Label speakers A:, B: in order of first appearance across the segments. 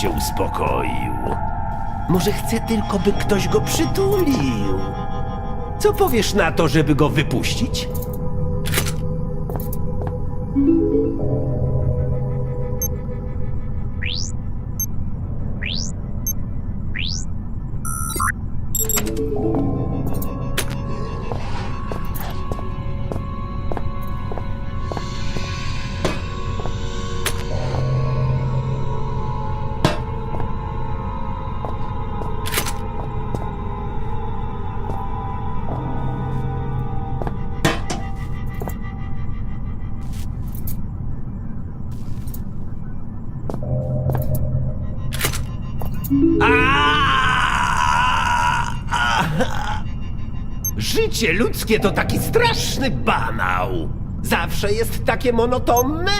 A: się uspokoił. Może chce tylko, by ktoś go przytulił. Co powiesz na to, żeby go wypuścić? Życie ludzkie to taki straszny banał. Zawsze jest takie monotonne.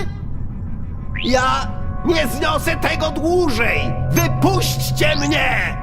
A: Ja nie zniosę tego dłużej! Wypuśćcie mnie!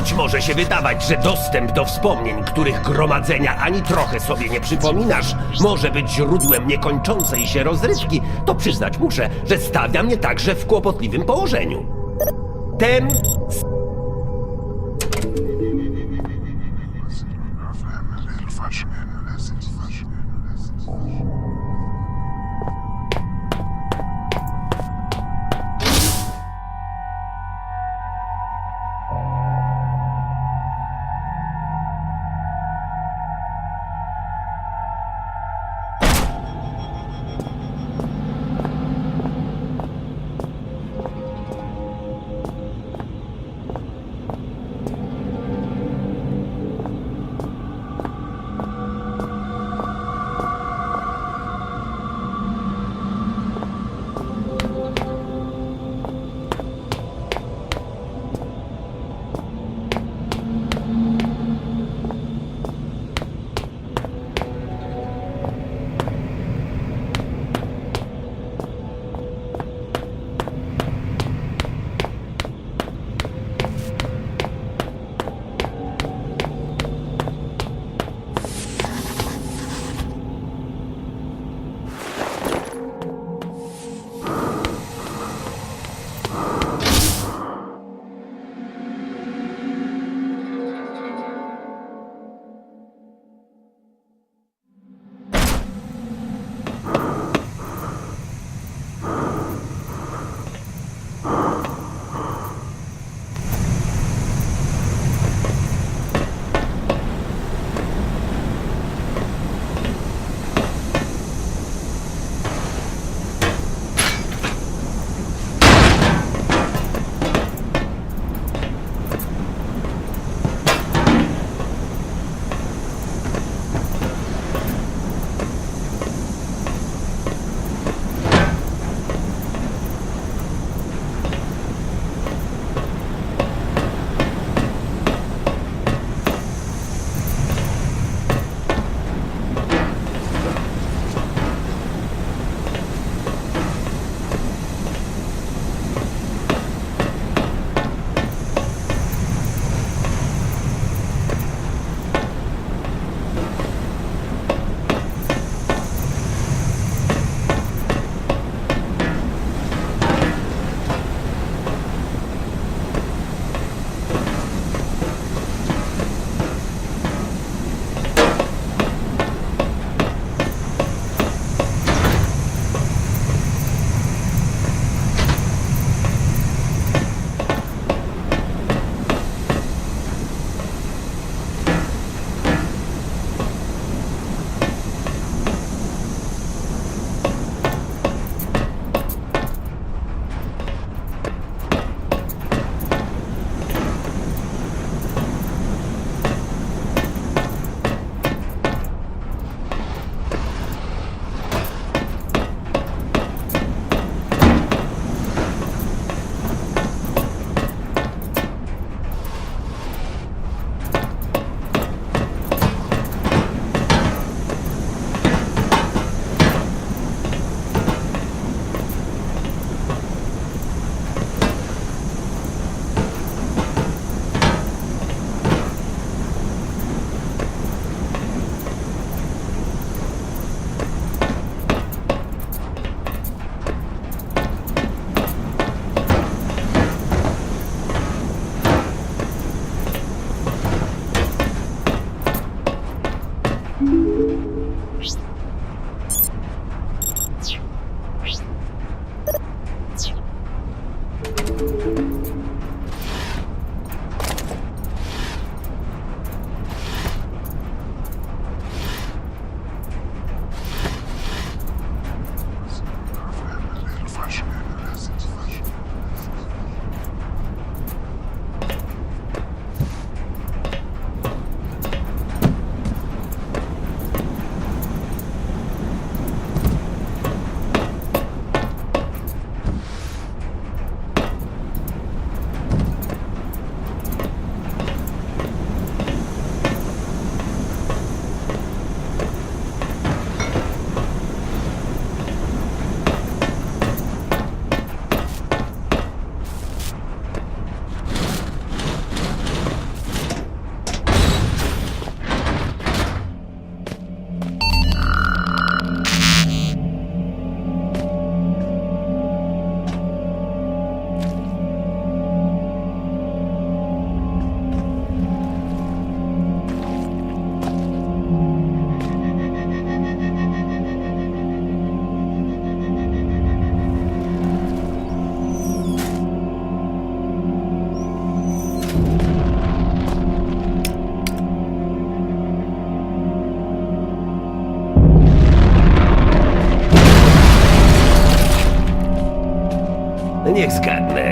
A: Choć może się wydawać, że dostęp do wspomnień, których gromadzenia ani trochę sobie nie przypominasz, może być źródłem niekończącej się rozrywki, to przyznać muszę, że stawia mnie także w kłopotliwym położeniu. Ten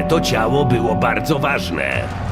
A: to ciało było bardzo ważne.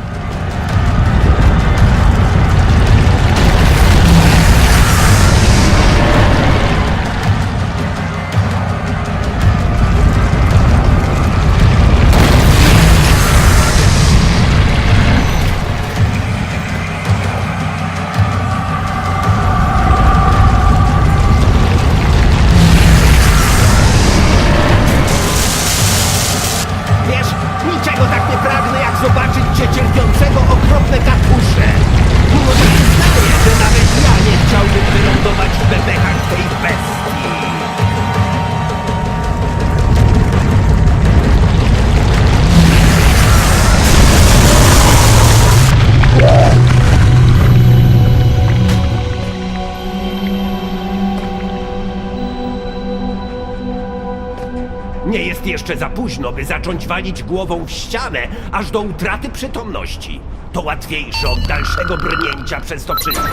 A: Późno, by zacząć walić głową w ścianę, aż do utraty przytomności. To łatwiejsze od dalszego brnięcia przez to wszystko.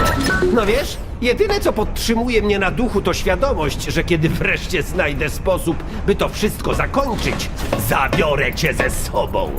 A: No wiesz, jedyne co podtrzymuje mnie na duchu to świadomość, że kiedy wreszcie znajdę sposób, by to wszystko zakończyć, zabiorę cię ze sobą.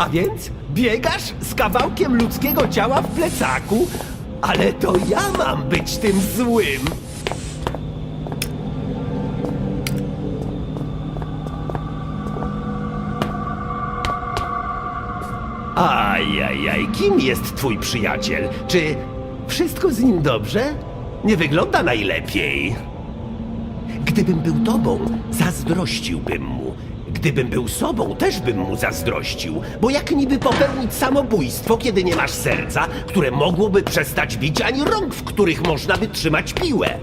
A: A więc biegasz z kawałkiem ludzkiego ciała w plecaku? Ale to ja mam być tym złym. Ajajaj, kim jest twój przyjaciel? Czy wszystko z nim dobrze? Nie wygląda najlepiej. Gdybym był tobą, zazdrościłbym mu. Gdybym był sobą, też bym mu zazdrościł. Bo jak niby popełnić samobójstwo, kiedy nie masz serca, które mogłoby przestać bić, ani rąk, w których można by trzymać piłę?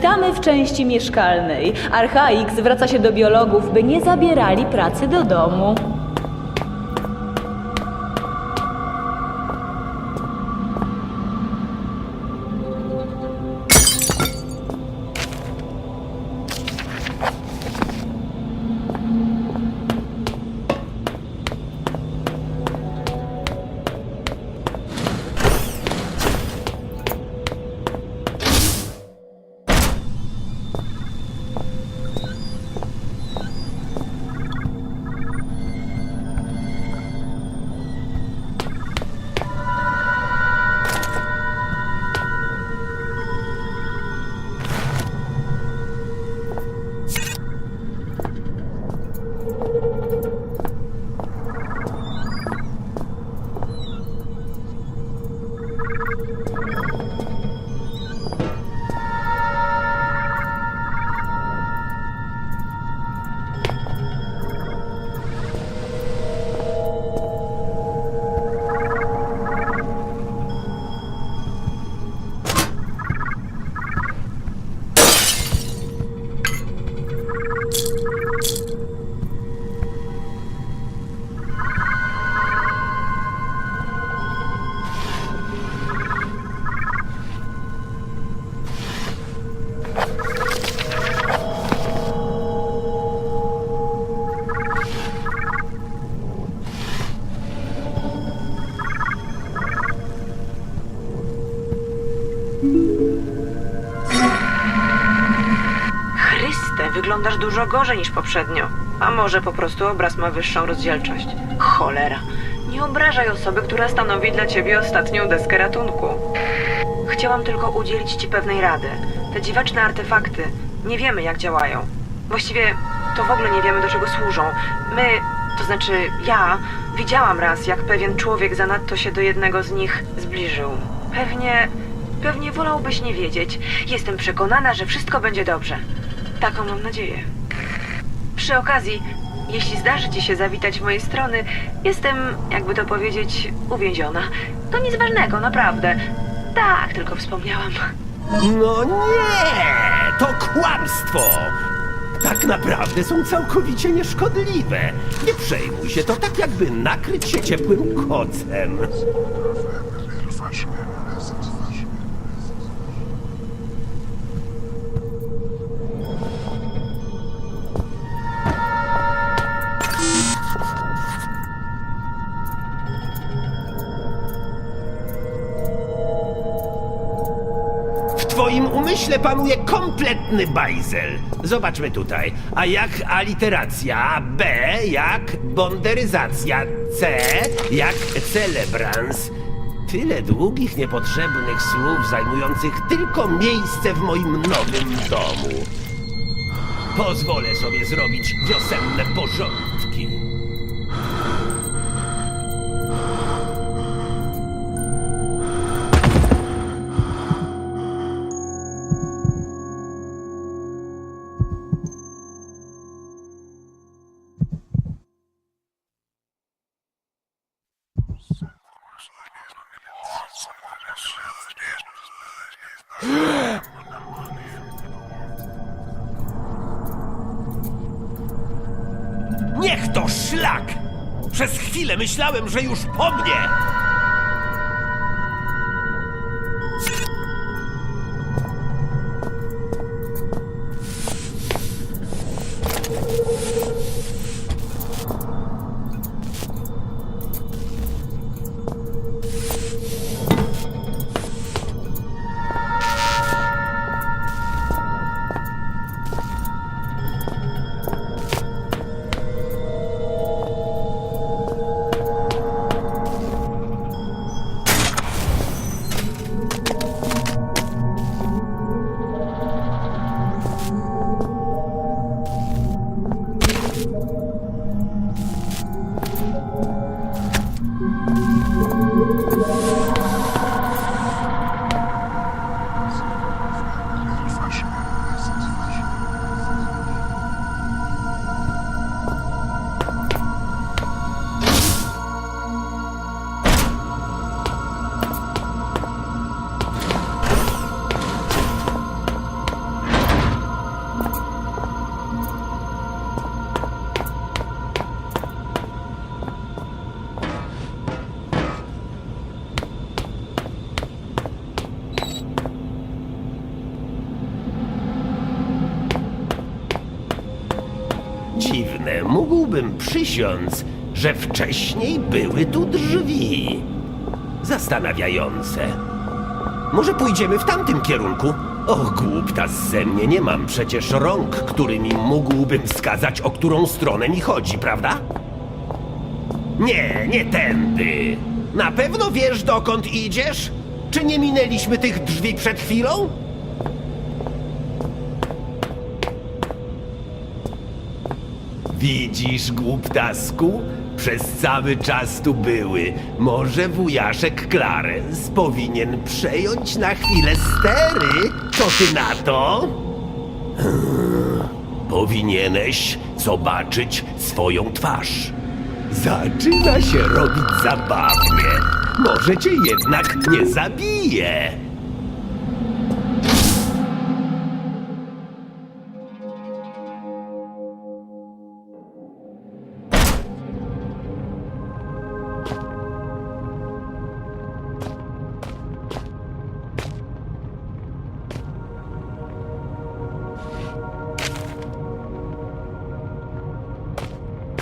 B: Witamy w części mieszkalnej. Archaik zwraca się do biologów, by nie zabierali pracy do domu.
C: Dużo gorzej niż poprzednio. A może po prostu obraz ma wyższą rozdzielczość. Cholera. Nie obrażaj osoby, która stanowi dla ciebie ostatnią deskę ratunku. Chciałam tylko udzielić ci pewnej rady. Te dziwaczne artefakty. Nie wiemy, jak działają. Właściwie to w ogóle nie wiemy, do czego służą. My, to znaczy ja, widziałam raz, jak pewien człowiek zanadto się do jednego z nich zbliżył. Pewnie, pewnie wolałbyś nie wiedzieć. Jestem przekonana, że wszystko będzie dobrze. Taką mam nadzieję. Przy okazji, jeśli zdarzy ci się zawitać w mojej strony, jestem, jakby to powiedzieć, uwięziona. To nic ważnego, naprawdę. Tak, tylko wspomniałam.
A: No nie, to kłamstwo! Tak naprawdę są całkowicie nieszkodliwe. Nie przejmuj się, to tak jakby nakryć się ciepłym kocem. Panuje kompletny bajzel. Zobaczmy tutaj. A jak aliteracja? B jak bonderyzacja? C jak celebrans? Tyle długich, niepotrzebnych słów zajmujących tylko miejsce w moim nowym domu. Pozwolę sobie zrobić wiosenne porządki. Przez chwilę myślałem, że już po mnie! Mógłbym przysiąc, że wcześniej były tu drzwi. Zastanawiające. Może pójdziemy w tamtym kierunku? Och, głupta ze mnie, nie mam przecież rąk, którymi mógłbym wskazać, o którą stronę mi chodzi, prawda? Nie, nie tędy. Na pewno wiesz, dokąd idziesz? Czy nie minęliśmy tych drzwi przed chwilą? Widzisz, głuptasku? Przez cały czas tu były. Może wujaszek Clarence powinien przejąć na chwilę stery? Co ty na to? Powinieneś zobaczyć swoją twarz. Zaczyna się robić zabawnie. Może cię jednak nie zabije.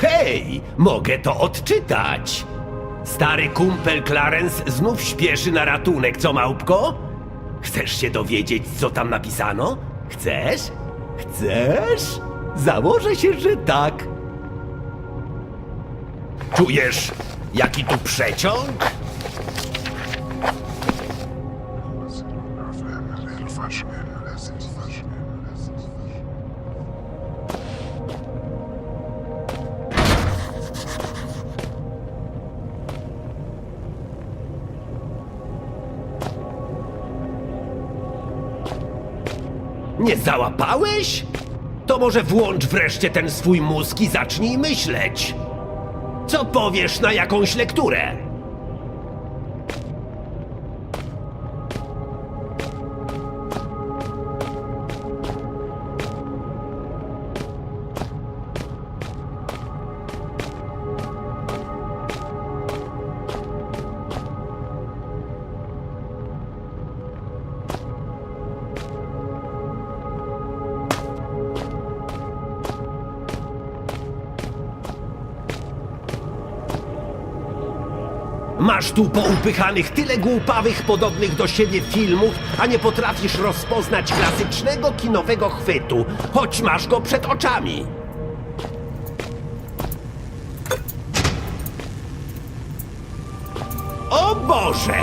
A: Hej, mogę to odczytać. Stary kumpel Clarence znów śpieszy na ratunek, co małpko? Chcesz się dowiedzieć, co tam napisano? Chcesz? Chcesz? Założę się, że tak. Czujesz, jaki tu przeciąg? Załapałeś? To może włącz wreszcie ten swój mózg i zacznij myśleć. Co powiesz na jakąś lekturę? Masz tu poupychanych tyle głupawych, podobnych do siebie filmów, a nie potrafisz rozpoznać klasycznego kinowego chwytu, choć masz go przed oczami. O Boże!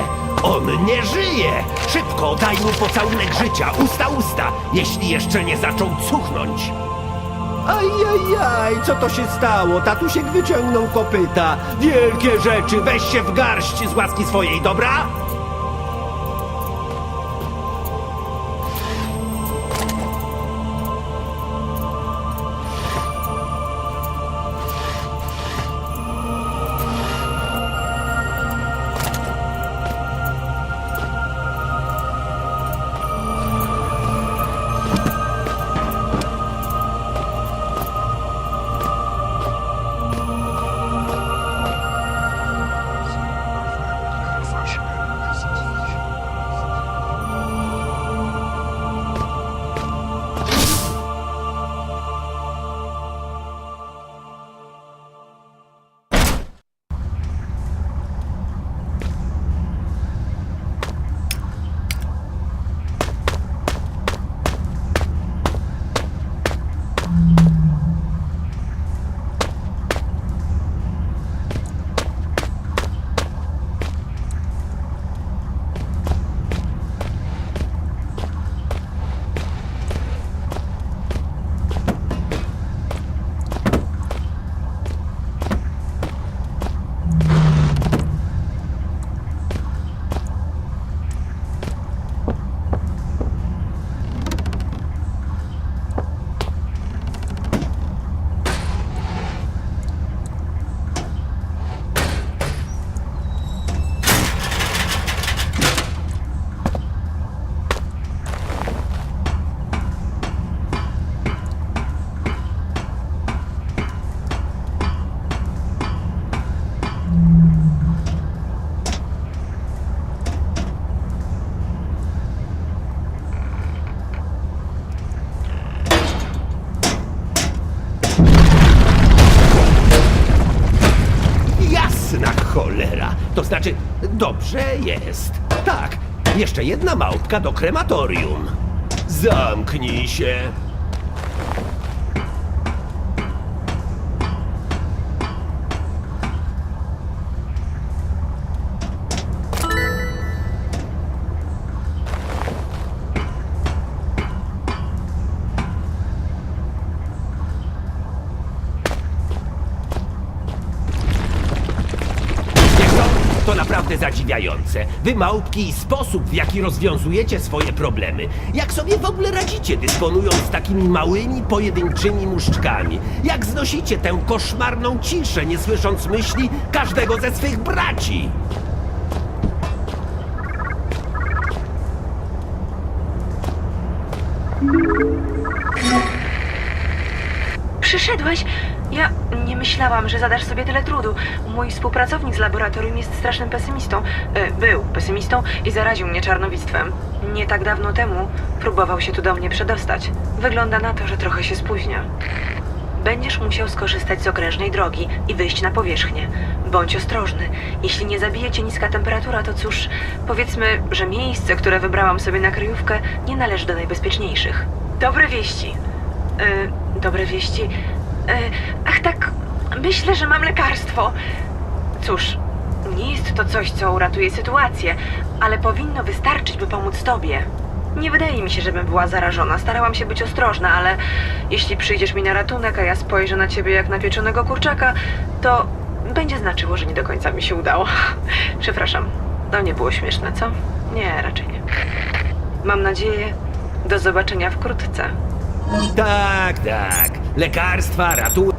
A: On nie żyje! Szybko daj mu pocałunek życia, usta usta, jeśli jeszcze nie zaczął cuchnąć. Ajajaj, co to się stało? Tatusiek wyciągnął kopyta. Wielkie rzeczy, weź się w garść z łaski swojej, dobra? To znaczy, dobrze jest. Tak, jeszcze jedna małpka do krematorium. Zamknij się. Zadziwiające. Wy małpki i sposób, w jaki rozwiązujecie swoje problemy. Jak sobie w ogóle radzicie, dysponując takimi małymi, pojedynczymi muszczkami? Jak znosicie tę koszmarną ciszę, nie słysząc myśli każdego ze swych braci?
C: Przyszedłeś? Ja nie myślałam, że zadasz sobie tyle trudu. Mój współpracownik z laboratorium jest strasznym pesymistą. E, był pesymistą i zaraził mnie czarnowictwem. Nie tak dawno temu próbował się tu do mnie przedostać. Wygląda na to, że trochę się spóźnia. Będziesz musiał skorzystać z okrężnej drogi i wyjść na powierzchnię. Bądź ostrożny. Jeśli nie zabije cię niska temperatura, to cóż, powiedzmy, że miejsce, które wybrałam sobie na kryjówkę, nie należy do najbezpieczniejszych. Dobre wieści. Y, dobre wieści. Y, ach tak, myślę, że mam lekarstwo. Cóż, nie jest to coś, co uratuje sytuację, ale powinno wystarczyć, by pomóc tobie. Nie wydaje mi się, żebym była zarażona. Starałam się być ostrożna, ale jeśli przyjdziesz mi na ratunek, a ja spojrzę na ciebie jak na pieczonego kurczaka, to będzie znaczyło, że nie do końca mi się udało. Przepraszam. No nie było śmieszne, co? Nie, raczej nie. Mam nadzieję, Do zobaczenia wkrótce.
A: Tak, tak. Lekarstwa, ratunek.